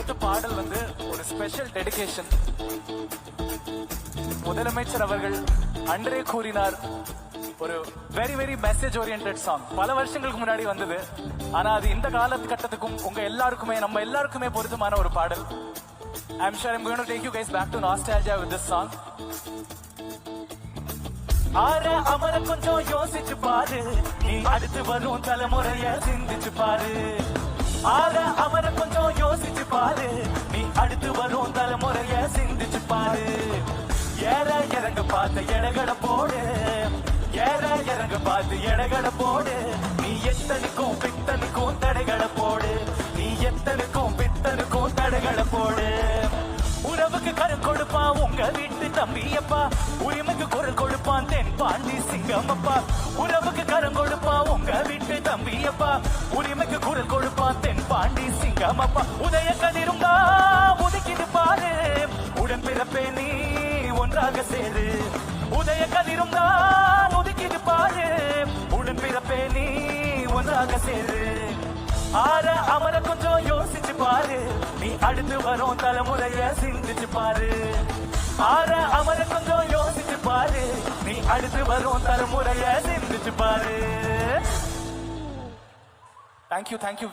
அடுத்த பாடல் வந்து ஒரு ஸ்பெஷல் டெடிகேஷன் முதலமைச்சர் அவர்கள் அன்றே கூறினார் ஒரு very very message oriented song பல வருஷங்களுக்கு முன்னாடி வந்தது. ஆனா அது இந்த காலகட்டத்துக்கும் உங்க எல்லாருக்குமே நம்ம எல்லாருக்குமே பொருத்தமான ஒரு பாடல். I'm sure I'm going to take you guys back to nostalgia with this song ஆற அமர கொஞ்சம் யோசிச்சு பாரு. நீ அடுத்து வரும் தலைமுறைய சிந்திச்சு பாரு. ஆற அமர பாரு. நீ அடுத்து வரும் தலைமுறைய சிந்திச்சு பாரு. ஏற இறங்க பார்த்து எடகட போடு. ஏற இறங்க பார்த்து எடகட போடு. நீ எத்தனுக்கும் பித்தனுக்கும் தடைகளை போடு. நீ எத்தனுக்கும் பித்தனுக்கும் தடைகளை போடு. உறவுக்கு கரு கொடுப்பான் உங்க வீட்டு தம்பியப்பா. உரிமைக்கு குரல் கொடுப்பான் தென் பாண்டி சிங்கமப்பா. உறவுக்கு கரம் கொடுப்பான் உங்க வீட்டு தம்பியப்பா. உரிமைக்கு பாண்டி உதய கதிருந்தா உதிக்கிது பாரு. உடன் பிறப்பே நீ ஒன்றாக சேரு. உதய கதிருந்தா உதிக்கிது பாரு. உடன் பிறப்பே நீ ஒன்றாக சேரு. ஆற அமர கொஞ்சம் யோசிச்சு பாரு. நீ அடுத்து வரும் தலைமுறைய சிந்திச்சு பாரு. ஆற அமர கொஞ்சம் யோசிச்சு பாரு. நீ அடுத்து வரும் தலைமுறைய சிந்திச்சு பாரு. Thank you thank you